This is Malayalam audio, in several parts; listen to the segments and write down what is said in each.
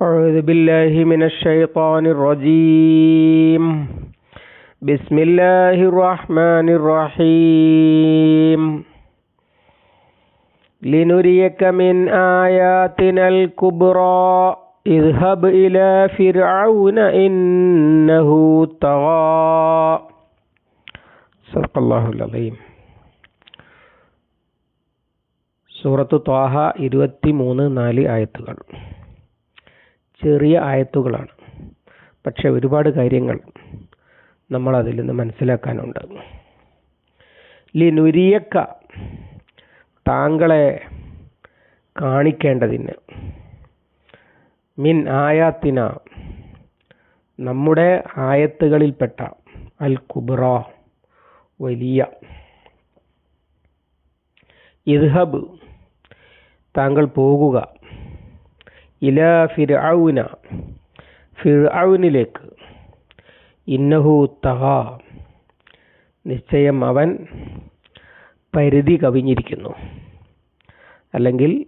أعوذ بالله من الشيطان الرجيم بسم الله الرحمن الرحيم لنريك من آياتنا الكبرى اذهب إلى فرعون إنه طغى صدق الله العظيم സൂറത്ത് ത്വാഹ ഇരുപത്തി മൂന്ന് നാല് ആയത്തുകൾ ചെറിയ ആയത്തുകളാണ്. പക്ഷെ ഒരുപാട് കാര്യങ്ങൾ നമ്മൾ അതിൽ നിന്ന് മനസ്സിലാക്കാനുണ്ട്. ലിനുരിയക്ക താങ്കളെ കാണിക്കേണ്ടതിന് മിൻ ആയാത്തിന നമ്മുടെ ആയത്തുകളിൽപ്പെട്ട അൽ കുബ്ര വലിയ ഇദ്ഹബ് താങ്കൾ പോകുക. ഇല ഫിർഔന ഫിർഔനിലേക്ക് ഇന്നഹു തഹ. നിശ്ചയം അവൻ പരിധി കവിഞ്ഞിരിക്കുന്നു. അല്ലെങ്കിൽ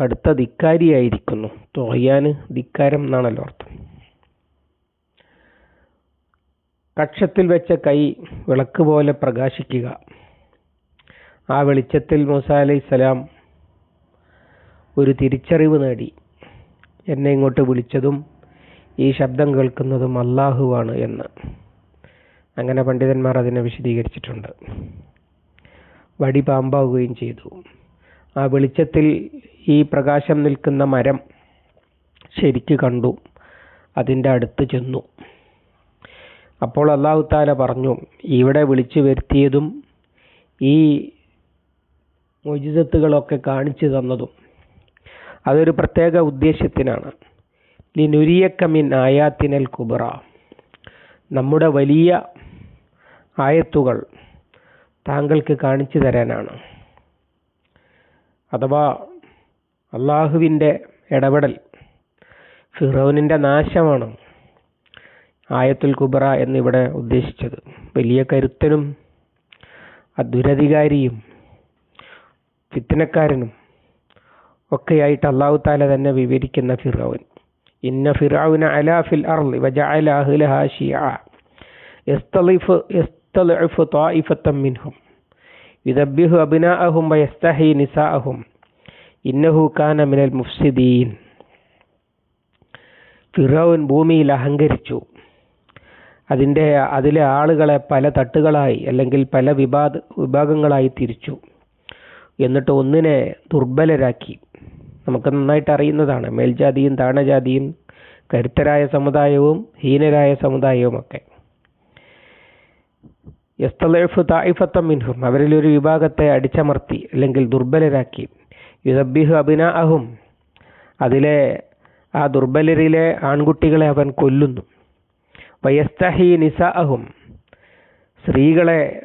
കടുത്ത ധിക്കാരിയായിരിക്കുന്നു. തോയ്യാന് ധിക്കാരം എന്നാണല്ലോ അർത്ഥം. കക്ഷത്തിൽ വെച്ച കൈ വിളക്ക് പോലെ പ്രകാശിക്കുക. ആ വെളിച്ചത്തിൽ മൂസ അലൈഹിസ്സലാം ഒരു തിരിച്ചറിവ് നേടി. എന്നെ ഇങ്ങോട്ട് വിളിച്ചതും ഈ ശബ്ദം കേൾക്കുന്നതും അള്ളാഹുവാണ് എന്ന്. അങ്ങനെ പണ്ഡിതന്മാർ അതിനെ വിശദീകരിച്ചിട്ടുണ്ട്. വടി പാമ്പാവുകയും ചെയ്തു. ആ വെളിച്ചത്തിൽ ഈ പ്രകാശം നിൽക്കുന്ന മരം ശരിക്ക് കണ്ടു. അതിന്റെ അടുത്ത് ചെന്നു. അപ്പോൾ അള്ളാഹു താല പറഞ്ഞു ഇവിടെ വിളിച്ചു വരുത്തിയതും ഈ മൊജിസത്തുകളൊക്കെ കാണിച്ചു തന്നതും അതൊരു പ്രത്യേക ഉദ്ദേശ്യത്തിനാണ്. ലിനുരിയക്കമിൻ ആയാത്തിനൽ കുബറ. നമ്മുടെ വലിയ ആയത്തുകൾ താങ്കൾക്ക് കാണിച്ചു തരാനാണ്. അഥവാ അള്ളാഹുവിന്റെ ഇടപെടൽ ഫിറോനിന്റെ നാശമാണ് ആയത്തുൽ കുബറ എന്നിവിടെ ഉദ്ദേശിച്ചത്. വലിയ കരുത്തനും ദുരധികാരിയും ഫിത്തനക്കാരനും ഒക്കെയായിട്ട് അള്ളാഹു താല തന്നെ വിവരിക്കുന്ന ഫിറോൻ. ഇന്ന ഫിറൌന അലാഫിൽ അർളി മിൻഹും. ഇന്നഹു കാന മിനൽ മുഫ്സിദീൻ. ഫിറോൻ ഭൂമിയിൽ അഹങ്കരിച്ചു. അതിന്റെ അതിലെ ആളുകളെ പല തട്ടുകളായി അല്ലെങ്കിൽ പല വിഭാഗ വിഭാഗങ്ങളായി തിരിച്ചു. എന്നിട്ട് ഒന്നിനെ ദുർബലരാക്കി. നമുക്ക് നന്നായിട്ട് അറിയുന്നതാണ്. മേൽജാതിയും താണജാതിയും കരുത്തരായ സമുദായവും ഹീനരായ സമുദായവും ഒക്കെ യസ്തലേഫ് തായിഫത്തം മിൻഹും. അവരിൽ ഒരു വിഭാഗത്തെ അടിച്ചമർത്തി അല്ലെങ്കിൽ ദുർബലരാക്കി. യുദബിഹു അബിന അഹും അതിലെ ആ ദുർബലരിലെ ആൺകുട്ടികളെ അവൻ കൊല്ലുന്നു. വയസ്തഹി നിസ അഹും സ്ത്രീകളെ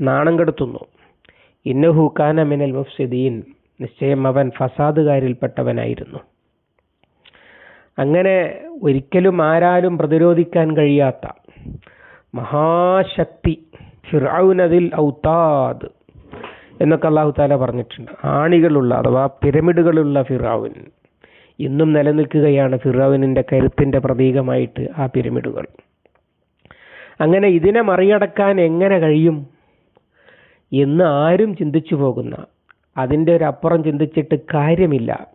നാണം കെടുത്തുന്നു. ഇന്നഹു കാന മിനൽ മുഫ്സിദീൻ. നിശ്ചയം അവൻ ഫസാദുകാരിൽപ്പെട്ടവനായിരുന്നു. അങ്ങനെ ഒരിക്കലും ആരാലും പ്രതിരോധിക്കാൻ കഴിയാത്ത മഹാശക്തി ഫിറൌനതിൽ ഔതാദ് എന്നൊക്കെ അള്ളാഹു താല പറഞ്ഞിട്ടുണ്ട്. ആണികളുള്ള അഥവാ പിരമിഡുകളുള്ള ഫിറാവുൻ ഇന്നും നിലനിൽക്കുകയാണ് ഫിറാവിനിന്റെ കരുത്തിന്റെ പ്രതീകമായിട്ട് ആ പിരമിഡുകൾ. അങ്ങനെ ഇതിനെ മറികടക്കാൻ എങ്ങനെ കഴിയും? എന്ന് ആരും ചിന്തിച്ചു പോകുന്ന അതിന്റെ ഒരു അപ്പുറം ചിന്തിച്ചിട്ട് കാര്യമില്ല.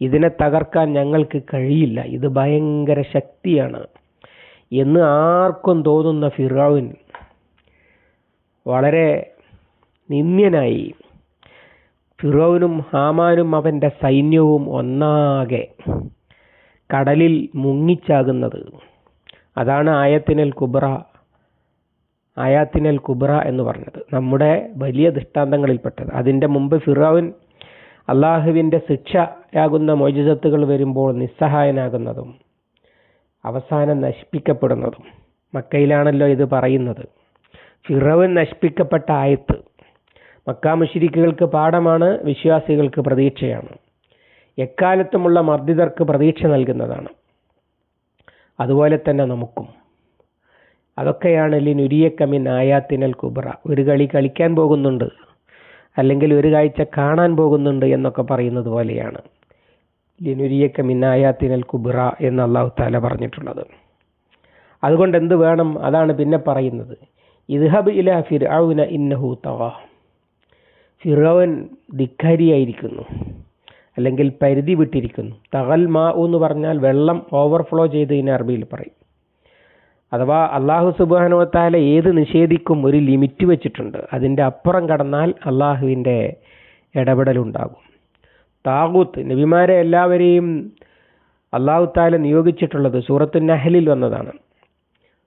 ഇതിനെ തകർക്കാൻ ഞങ്ങൾക്ക് കഴിയില്ല. ഇത് ഭയങ്കര ശക്തിയാണ് എന്ന് ആർക്കും തോന്നുന്ന ഫിറാവിൻ വളരെ നിന്ദ്യനായി ഫിറോവിനും ഹാമാനും അവന്റെ സൈന്യവും ഒന്നാകെ കടലിൽ മുങ്ങിച്ചാകുന്നത്. അതാണ് ആയത്തിനൽ കുബ്ര. ആയാത്തിനൽ കുബ്ര എന്ന് പറഞ്ഞത്. നമ്മുടെ വലിയ ദൃഷ്ടാന്തങ്ങളിൽപ്പെട്ടത്. അതിന്റെ മുമ്പ് ഫിറാവിൻ അള്ളാഹുവിന്റെ ശിക്ഷയാകുന്ന മോചിതത്തുകൾ വരുമ്പോൾ നിസ്സഹായനാകുന്നതും അവസാനം നശിപ്പിക്കപ്പെടുന്നതും മക്കയിലാണല്ലോ ഇത് പറയുന്നത്. ഫിറവൻ നശിപ്പിക്കപ്പെട്ട ആയത്ത് മക്കാമുഷിരിക്കുകൾക്ക് പാഠമാണ് വിശ്വാസികൾക്ക് പ്രതീക്ഷയാണ്. എക്കാലത്തുമുള്ള മർദ്ദിതർക്ക് പ്രതീക്ഷ നൽകുന്നതാണ്. അതുപോലെ തന്നെ നമുക്കും. അതൊക്കെയാണ് ലിനുരിയക്കമിൻ ആയാത്തിനൽ കുബ്ര. ഒരു കളി കളിക്കാൻ പോകുന്നുണ്ട് അല്ലെങ്കിൽ ഒരു കാഴ്ച കാണാൻ പോകുന്നുണ്ട് എന്നൊക്കെ പറയുന്നത് പോലെയാണ് ലിനുരിയക്കമിൻ ആയാത്തിനൽ കുബ്ര എന്ന് അള്ളാഹു താല പറഞ്ഞിട്ടുള്ളത്. അതുകൊണ്ട് എന്ത് വേണം? അതാണ് പിന്നെ പറയുന്നത്. ഇദ്ഹബ് ഇല ഫിർഔന ഇന്നഹു തവ. ഫിറോവൻ ധിക്കാരിയായിരിക്കുന്നു അല്ലെങ്കിൽ പരിധി വിട്ടിരിക്കുന്നു. തകൽ മാ എന്ന് പറഞ്ഞാൽ വെള്ളം ഓവർഫ്ലോ ചെയ്തതിന് അറബിയിൽ പറയും. അഥവാ അള്ളാഹു സുബാനുവത്താല ഏത് നിഷേധിക്കും ഒരു ലിമിറ്റ് വെച്ചിട്ടുണ്ട് അതിന്റെ അപ്പുറം കടന്നാൽ അള്ളാഹുവിന്റെ ഇടപെടലുണ്ടാകും. താകൂത്ത് നബിമാരെ എല്ലാവരെയും അള്ളാഹു താല നിയോഗിച്ചിട്ടുള്ളത് സൂറത്തു നഹലിൽ വന്നതാണ്.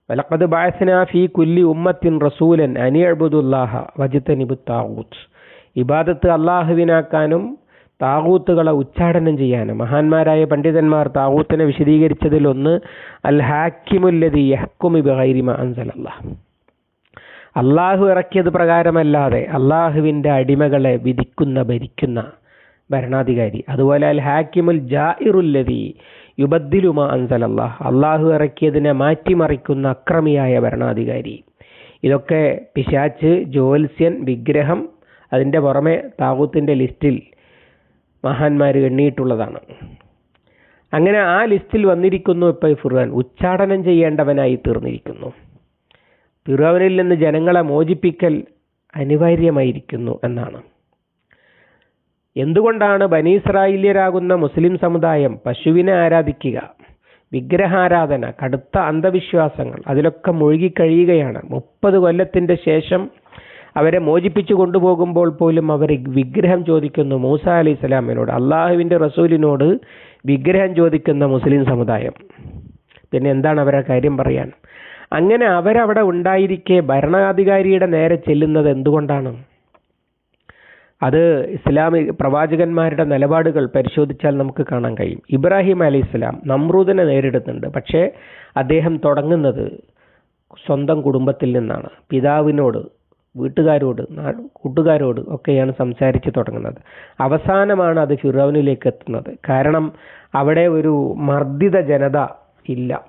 വലക്കത് ബാസന ഫി കുല്ലി ഉമ്മത്തിൻ റസൂലൻ അനിയബുദുല്ലാഹ വജിത്തനിബു താകൂത്ത് ഇബാദത്ത് അള്ളാഹുവിനാക്കാനും താകൂത്തുകളെ ഉച്ചാടനം ചെയ്യാനും. മഹാന്മാരായ പണ്ഡിതന്മാർ താകൂത്തിനെ വിശദീകരിച്ചതിൽ ഒന്ന് അൽ ഹാക്കിമുല്ലതി യഹ്ക്കുമി ബഹൈരിമ അൻസലല്ല. അള്ളാഹു ഇറക്കിയത് പ്രകാരമല്ലാതെ അള്ളാഹുവിന്റെ അടിമകളെ വിധിക്കുന്ന ഭരിക്കുന്ന ഭരണാധികാരി. അതുപോലെ അൽ ഹാക്കിമുൽ ജാഇറുല്ലതി യുബദ്ദിലുമ അൻസലല്ലാഹ് അള്ളാഹു ഇറക്കിയതിനെ മാറ്റിമറിക്കുന്ന അക്രമിയായ ഭരണാധികാരി. ഇതൊക്കെ പിശാച്ച് ജ്യോത്സ്യൻ വിഗ്രഹം അതിന്റെ പുറമെ താകൂത്തിന്റെ ലിസ്റ്റിൽ മഹാന്മാർ എണ്ണിയിട്ടുള്ളതാണ്. അങ്ങനെ ആ ലിസ്റ്റിൽ വന്നിരിക്കുന്നു ഇപ്പോൾ ഫുർഹാൻ ഉച്ചാടനം ചെയ്യേണ്ടവനായി തീർന്നിരിക്കുന്നു. ഫിറോവനിൽ നിന്ന് ജനങ്ങളെ മോചിപ്പിക്കൽ അനിവാര്യമായിരിക്കുന്നു എന്നാണ്. എന്തുകൊണ്ടാണ് ബനീസ്രായില്യരാകുന്ന മുസ്ലിം സമുദായം പശുവിനെ ആരാധിക്കുക വിഗ്രഹാരാധന കടുത്ത അന്ധവിശ്വാസങ്ങൾ അതിലൊക്കെ മുഴുകി കഴിയുകയാണ്? മുപ്പത് കൊല്ലത്തിന്റെ ശേഷം അവരെ മോചിപ്പിച്ചു കൊണ്ടുപോകുമ്പോൾ പോലും അവർ വിഗ്രഹം ചോദിക്കുന്നു മൂസ അലി ഇസ്ലാമിനോട് അള്ളാഹുവിന്റെ റസൂലിനോട് വിഗ്രഹം ചോദിക്കുന്ന മുസ്ലിം സമുദായം. പിന്നെ എന്താണ് അവരെ കാര്യം പറയാൻ? അങ്ങനെ അവരവിടെ ഉണ്ടായിരിക്കെ ഭരണാധികാരിയുടെ നേരെ ചെല്ലുന്നത് എന്തുകൊണ്ടാണ്? അത് ഇസ്ലാമിക പ്രവാചകന്മാരുടെ നിലപാടുകൾ പരിശോധിച്ചാൽ നമുക്ക് കാണാൻ കഴിയും. ഇബ്രാഹിം അലി ഇസ്ലാം നമ്രൂദിനെ നേരിടുന്നുണ്ട്. പക്ഷേ അദ്ദേഹം തുടങ്ങുന്നത് സ്വന്തം കുടുംബത്തിൽ നിന്നാണ്. പിതാവിനോട് വീട്ടുകാരോട് കൂട്ടുകാരോട് ഒക്കെയാണ് സംസാരിച്ച് തുടങ്ങുന്നത്. അവസാനമാണ് അത് ഫിറോവിനിലേക്ക് എത്തുന്നത്. കാരണം അവിടെ ഒരു മർദ്ദിത ജനത ഇല്ല.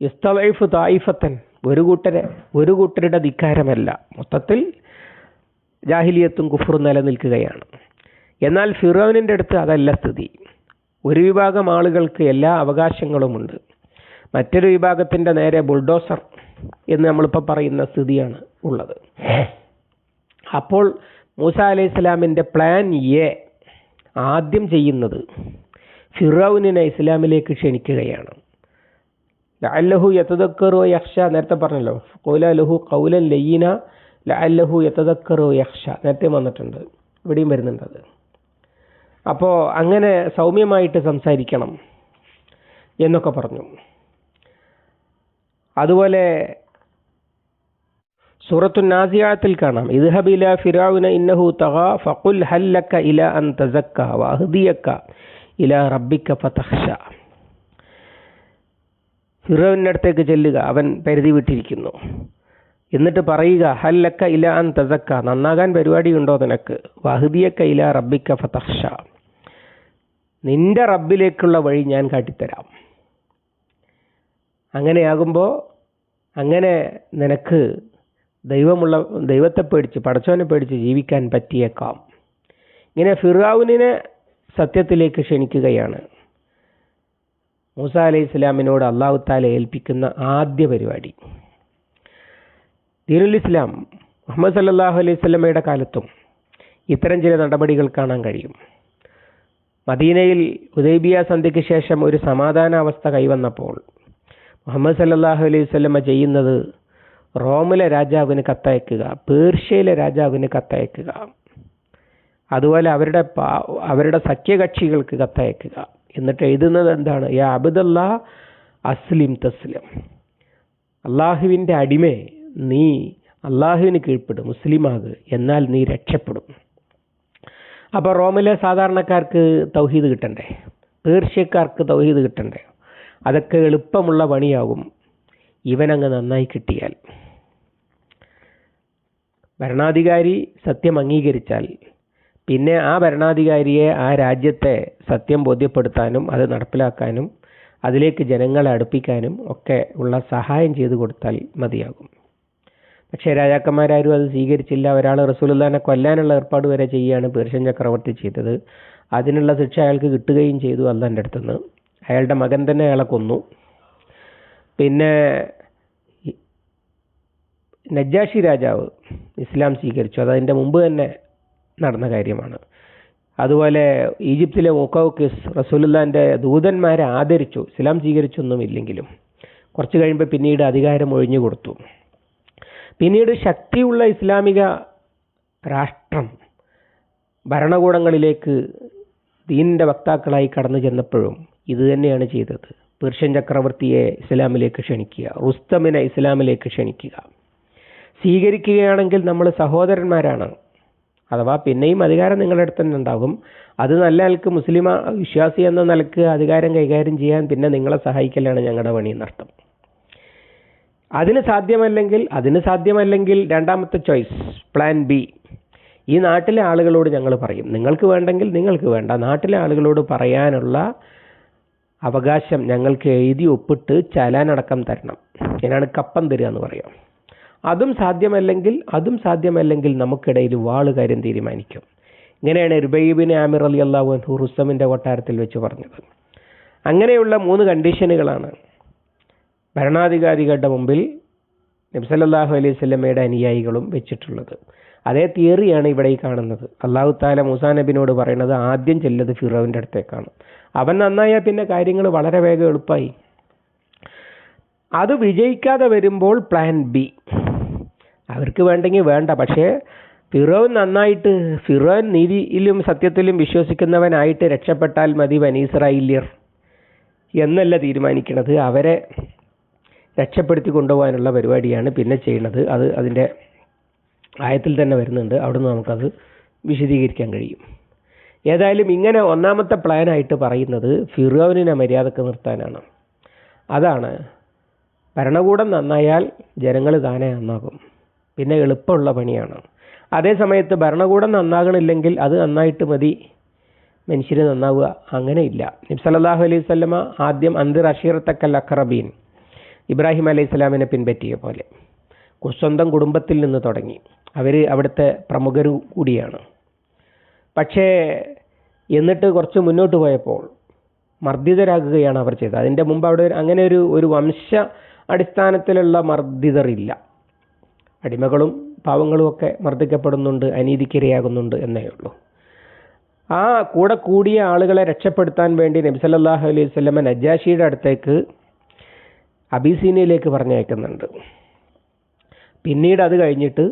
ഇസ്തലൈഫ് തായിഫത്തൻ ഒരു കൂട്ടരെ ഒരു കൂട്ടരുടെ ധിക്കാരമല്ല. മൊത്തത്തിൽ ജാഹിലിയത്തും കുഫറും നിലനിൽക്കുകയാണ്. എന്നാൽ ഫിറോവിനിന്റെ അടുത്ത് അതല്ല സ്ഥിതി. ഒരു വിഭാഗം ആളുകൾക്ക് എല്ലാ അവകാശങ്ങളുമുണ്ട്. മറ്റൊരു വിഭാഗത്തിന്റെ നേരെ ബുൾഡോസർ എന്ന് നമ്മളിപ്പോൾ പറയുന്ന സ്ഥിതിയാണ് ഉള്ളത്. അപ്പോൾ മൂസ അലൈഹി സ്വലാമിന്റെ പ്ലാൻ എ ആദ്യം ചെയ്യുന്നത് ഫിറൌനിനെ ഇസ്ലാമിലേക്ക് ക്ഷണിക്കുകയാണ്. ലഅല്ലഹു യതദക്കറോ യക്ഷ നേരത്തെ പറഞ്ഞല്ലോ ഖൗല ലഹു കൗലൻ ലയ്യന ലഅല്ലഹു യതദക്കറോ യക്ഷ നേരത്തെ വന്നിട്ടുണ്ട് ഇവിടെയും വരുന്നുണ്ട് അത്. അപ്പോൾ അങ്ങനെ സൗമ്യമായിട്ട് സംസാരിക്കണം എന്നൊക്കെ പറഞ്ഞു. അതുപോലെ സൂറത്തു നാസിയാത്തിൽ കാണാം. ഇദ്ഹബില ഫിറാവുന ഇന്നഹു തഹ ഫഖുൽ ഹല്ലക ഇല അൻ തസക്ക വഅഹ്ദിയക ഇല റബ്ബിക ഫതഖ്ഷ. ഫിറോവിന്റെ അടുത്തേക്ക് ചെല്ലുക അവൻ പരിധി വിട്ടിരിക്കുന്നു. എന്നിട്ട് പറയുക ഹല്ലക്ക ഇല അൻ തസക്ക നന്നാകാൻ പരിപാടിയുണ്ടോ നിനക്ക്? വഹദിയക്ക ഇല റബ്ബിക്ക ഫതഖ്ഷ. നിന്റെ റബ്ബിലേക്കുള്ള വഴി ഞാൻ കാട്ടിത്തരാം. അങ്ങനെയാകുമ്പോൾ അങ്ങനെ നിനക്ക് ദൈവമുള്ള ദൈവത്തെ പേടിച്ച് പടച്ചവനെ പേടിച്ച് ജീവിക്കാൻ പറ്റിയേക്കാം. ഇങ്ങനെ ഫിറാവുനെ സത്യത്തിലേക്ക് ക്ഷണിക്കുകയാണ്. മൂസ അലൈഹി ഇസ്ലാമിനോട് അള്ളാഹു താല ഏൽപ്പിക്കുന്ന ആദ്യ പരിപാടി. ദീനുൽ ഇസ്ലാം മുഹമ്മദ് സല്ലാഹു അലൈഹി സ്വലമയുടെ കാലത്തും ഇത്തരം ചില നടപടികൾ കാണാൻ കഴിയും. മദീനയിൽ ഉദൈബിയ സന്ധിക്ക് ശേഷം ഒരു സമാധാനാവസ്ഥ കൈവന്നപ്പോൾ മുഹമ്മദ് സല്ലാഹു അലൈഹി സ്വലമ ചെയ്യുന്നത് റോമിലെ രാജാവിന് കത്തയക്കുക പേർഷ്യയിലെ രാജാവിന് കത്തയക്കുക അതുപോലെ അവരുടെ അവരുടെ സഖ്യകക്ഷികൾക്ക് കത്തയക്കുക. എന്നിട്ട് എഴുതുന്നത് എന്താണ്? യാ അബുദല്ലാ അസ്ലിം തസ്ലിം. അള്ളാഹുവിന്റെ അടിമേ നീ അള്ളാഹുവിന് കീഴ്പ്പെടും മുസ്ലിമാക് എന്നാൽ നീ രക്ഷപ്പെടും. അപ്പോൾ റോമിലെ സാധാരണക്കാർക്ക് തൗഹീദ് കിട്ടണ്ടേ? പേർഷ്യക്കാർക്ക് തൗഹീദ് കിട്ടണ്ടേ? അതൊക്കെ എളുപ്പമുള്ള പണിയാകും. ഇവനങ്ങ് നന്നായി കിട്ടിയാൽ. ഭരണാധികാരി സത്യം അംഗീകരിച്ചാൽ. പിന്നെ ആ ഭരണാധികാരിയെ ആ രാജ്യത്തെ സത്യം ബോധ്യപ്പെടുത്താനും അത് നടപ്പിലാക്കാനും അതിലേക്ക് ജനങ്ങളെ അടുപ്പിക്കാനും ഒക്കെ ഉള്ള സഹായം ചെയ്തു കൊടുത്താൽ മതിയാകും. പക്ഷേ രാജാക്കന്മാരാരും അത് സ്വീകരിച്ചില്ല. ഒരാൾ റസൂലുല്ലാനെ കൊല്ലാനുള്ള ഏർപ്പാട് വരെ ചെയ്യുകയാണ് പേർഷ്യൻ ചക്രവർത്തി ചെയ്തത്. അതിനുള്ള ശിക്ഷ അയാൾക്ക് കിട്ടുകയും ചെയ്തു അള്ളാന്റെ അടുത്തുനിന്ന്. അയാളുടെ മകൻ തന്നെ അയാളെ കൊന്നു. പിന്നെ നജാഷി രാജാവ് ഇസ്ലാം സ്വീകരിച്ചു. അത് അതിന്റെ മുമ്പ് തന്നെ നടന്ന കാര്യമാണ്. അതുപോലെ ഈജിപ്തിലെ ഓക്കോക്കിസ് റസൂലുല്ലാന്റെ ദൂതന്മാരെ ആദരിച്ചു. ഇസ്ലാം സ്വീകരിച്ചൊന്നുമില്ലെങ്കിലും കുറച്ച് കഴിയുമ്പോൾ പിന്നീട് അധികാരം ഒഴിഞ്ഞു കൊടുത്തു. പിന്നീട് ശക്തിയുള്ള ഇസ്ലാമിക രാഷ്ട്രം ഭരണകൂടങ്ങളിലേക്ക് ദീനിന്റെ വക്താക്കളായി കടന്നു ചെന്നപ്പോഴും ഇത് തന്നെയാണ് ചെയ്തത്. പേർഷ്യൻ ചക്രവർത്തിയെ ഇസ്ലാമിലേക്ക് ക്ഷണിക്കുക റുസ്തമിനെ ഇസ്ലാമിലേക്ക് ക്ഷണിക്കുക. സ്വീകരിക്കുകയാണെങ്കിൽ നമ്മൾ സഹോദരന്മാരാണ്. അഥവാ പിന്നെയും അധികാരം നിങ്ങളുടെ അടുത്ത് തന്നെ ഉണ്ടാകും. അത് നല്ല നിലയ്ക്ക് മുസ്ലിം വിശ്വാസി എന്ന നിലയ്ക്ക് അധികാരം കൈകാര്യം ചെയ്യാൻ പിന്നെ നിങ്ങളെ സഹായിക്കലാണ് ഞങ്ങളുടെ പണി എന്നർത്ഥം. അതിന് സാധ്യമല്ലെങ്കിൽ അതിന് സാധ്യമല്ലെങ്കിൽ രണ്ടാമത്തെ ചോയ്സ് പ്ലാൻ ബി ഈ നാട്ടിലെ ആളുകളോട് ഞങ്ങൾ പറയും നിങ്ങൾക്ക് വേണ്ടെങ്കിൽ നിങ്ങൾക്ക് വേണ്ട. നാട്ടിലെ ആളുകളോട് പറയാനുള്ള അവകാശം ഞങ്ങൾക്ക് എഴുതി ഒപ്പിട്ട് ചലാനടക്കം തരണം. ഇതിനാണ് കപ്പം തരിക എന്ന് പറയാം. അതും സാധ്യമല്ലെങ്കിൽ അതും സാധ്യമല്ലെങ്കിൽ നമുക്കിടയിൽ വാൾ കാര്യം തീരുമാനിക്കും. ഇങ്ങനെയാണ് രുബൈബിൻ ആമിർ അലി അള്ളാഹു അൻഹു റുസ്തമിന്റെ കൊട്ടാരത്തിൽ വെച്ച് പറഞ്ഞത്. അങ്ങനെയുള്ള മൂന്ന് കണ്ടീഷനുകളാണ്. ഭരണാധികാരികളുടെ മുമ്പിൽ നബ്സല്ലാഹു അലൈഹി സ്വലമയുടെ അനുയായികളും വെച്ചിട്ടുള്ളത്. അതേ തിയറിയാണ് ഇവിടെ ഈ കാണുന്നത്. അള്ളാഹു താല മൂസാ നബിനോട് പറയുന്നത് ആദ്യം ചെല്ലത് ഫിറോവിന്റെ അടുത്തേക്കാണ്. അവൻ നന്നായാൽ പിന്നെ കാര്യങ്ങൾ വളരെ വേഗം എളുപ്പമായി. അത് വിജയിക്കാതെ വരുമ്പോൾ പ്ലാൻ ബി അവർക്ക് വേണ്ടെങ്കിൽ വേണ്ട. പക്ഷേ ഫിറോൻ നന്നായിട്ട് ഫിറോൻ നീതിയിലും സത്യത്തിലും വിശ്വസിക്കുന്നവനായിട്ട് രക്ഷപ്പെട്ടാൽ മതി വനീസ്രായില്യർ എന്നല്ല തീരുമാനിക്കുന്നത്. അവരെ രക്ഷപ്പെടുത്തി കൊണ്ടുപോകാനുള്ള പരിപാടിയാണ് പിന്നെ ചെയ്യുന്നത്. അത് അതിന്റെ ആയത്തിൽ തന്നെ വരുന്നുണ്ട്. അവിടുന്ന് നമുക്കത് വിശദീകരിക്കാൻ കഴിയും. ഏതായാലും ഇങ്ങനെ ഒന്നാമത്തെ പ്ലാനായിട്ട് പറയുന്നത് ഫിറോവിനെ മര്യാദയ്ക്ക് നിർത്താനാണ്. അതാണ്. ഭരണകൂടം നന്നായാൽ ജനങ്ങൾ താനെ നന്നാകും. പിന്നെ എളുപ്പമുള്ള പണിയാണ്. അതേ സമയത്ത് ഭരണകൂടം നന്നാകണില്ലെങ്കിൽ അത് നന്നായിട്ട് മതി. മനുഷ്യർ നന്നാവുക അങ്ങനെയില്ല. നിബ്സലാഹു അലൈഹി സ്വല്ലമ ആദ്യം അന്തിർ അഷീറത്തക്കൽ അഖറബീൻ ഇബ്രാഹിം അലൈഹി സ്വലാമിനെ പിൻപറ്റിയ പോലെ. സ്വന്തം കുടുംബത്തിൽ നിന്ന് തുടങ്ങി. അവർ അവിടുത്തെ പ്രമുഖർ കൂടിയാണ്. പക്ഷേ എന്നിട്ട് കുറച്ച് മുന്നോട്ട് പോയപ്പോൾ മർദ്ദിതരാകുകയാണ് അവർ ചെയ്തത്. അതിന്റെ മുമ്പ് അവിടെ അങ്ങനെ ഒരു ഒരു വംശ അടിസ്ഥാനത്തിലുള്ള മർദ്ദിതറില്ല അടിമകളും പാവങ്ങളും ഒക്കെ മർദ്ദിക്കപ്പെടുന്നുണ്ട് അനീതിക്കിരയാകുന്നുണ്ട് എന്നേ ഉള്ളൂ. ആ കൂടെ കൂടിയ ആളുകളെ രക്ഷപ്പെടുത്താൻ വേണ്ടി നബി നബ്സല്ലാഹു അലൈഹി സ്വലമ നജാഷിയുടെ അടുത്തേക്ക് അബീസീനയിലേക്ക് പറഞ്ഞയക്കുന്നുണ്ട്. പിന്നീട് അത് കഴിഞ്ഞിട്ട്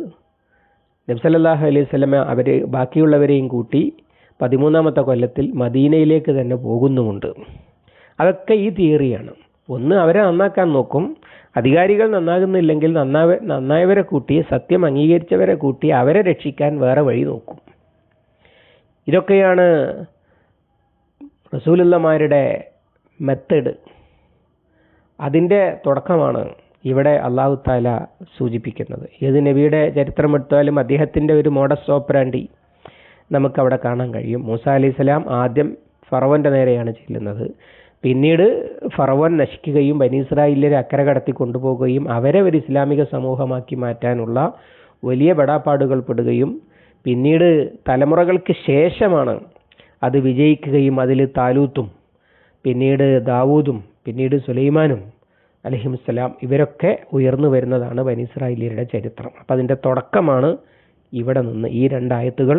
നബ്സല്ലാഹു അലൈഹി സ്വലമ അവർ ബാക്കിയുള്ളവരെയും കൂട്ടി പതിമൂന്നാമത്തെ കൊല്ലത്തിൽ മദീനയിലേക്ക് തന്നെ പോകുന്നുമുണ്ട്. അതൊക്കെ ഈ തിയറിയാണ് ഒന്ന് അവരെ നന്നാക്കാൻ നോക്കും. അധികാരികൾ നന്നാകുന്നില്ലെങ്കിൽ നന്നാവ നന്നായവരെ കൂട്ടി സത്യം അംഗീകരിച്ചവരെ കൂട്ടി അവരെ രക്ഷിക്കാൻ വേറെ വഴി നോക്കും. ഇതൊക്കെയാണ് റസൂലുള്ളമാരുടെ മെത്തേഡ് അതിന്റെ തുടക്കമാണ്. ഇവിടെ അള്ളാഹു താല സൂചിപ്പിക്കുന്നത്. ഏത് നബിയുടെ ചരിത്രം എടുത്താലും അദ്ദേഹത്തിന്റെ ഒരു മോഡസ് ഓപ്പറാൻഡി നമുക്കവിടെ കാണാൻ കഴിയും. മൂസ അലൈഹി സ്വലാം ആദ്യം ഫറവന്റെ നേരെയാണ് ചെല്ലുന്നത്. പിന്നീട് ഫറവൻ നശിക്കുകയും ബനീസ്രായില്യരെ അക്കരെ കടത്തി കൊണ്ടുപോകുകയും അവരെ ഒരു ഇസ്ലാമിക സമൂഹമാക്കി മാറ്റാനുള്ള വലിയ പെടാപ്പാടുകൾ പെടുകയും പിന്നീട് തലമുറകൾക്ക് ശേഷമാണ് അത് വിജയിക്കുകയും അതിൽ താലൂത്തും പിന്നീട് ദാവൂദും പിന്നീട് സുലൈമാനും അലഹിമുസ്സലാം ഇവരൊക്കെ ഉയർന്നു വരുന്നതാണ് ബനീസ്രായില്യരുടെ ചരിത്രം. അപ്പം അതിന്റെ തുടക്കമാണ് ഇവിടെ നിന്ന് ഈ രണ്ടായത്തുകൾ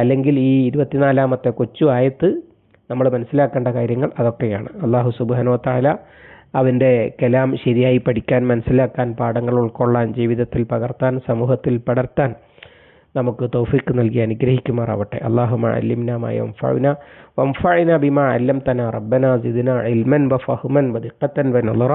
അല്ലെങ്കിൽ ഈ ഇരുപത്തിനാലാമത്തെ കൊച്ചു ആയത്ത് നമ്മൾ മനസ്സിലാക്കേണ്ട കാര്യങ്ങൾ അതൊക്കെയാണ്. അള്ളാഹു സുബാനോ താല അവന്റെ കലാം ശരിയായി പഠിക്കാൻ മനസ്സിലാക്കാൻ പാഠങ്ങൾ ഉൾക്കൊള്ളാൻ ജീവിതത്തിൽ പകർത്താൻ സമൂഹത്തിൽ പടർത്താൻ നമുക്ക് തൗഫീക്ക് നൽകി അനുഗ്രഹിക്കുമാറാവട്ടെ. അള്ളാഹുമ അല്ലിംനാമായ വംഫഅന ബിമാ അല്ലംതന റബ്ബന ഇൽമൻ വഫഹ്മൻ വ വനളറ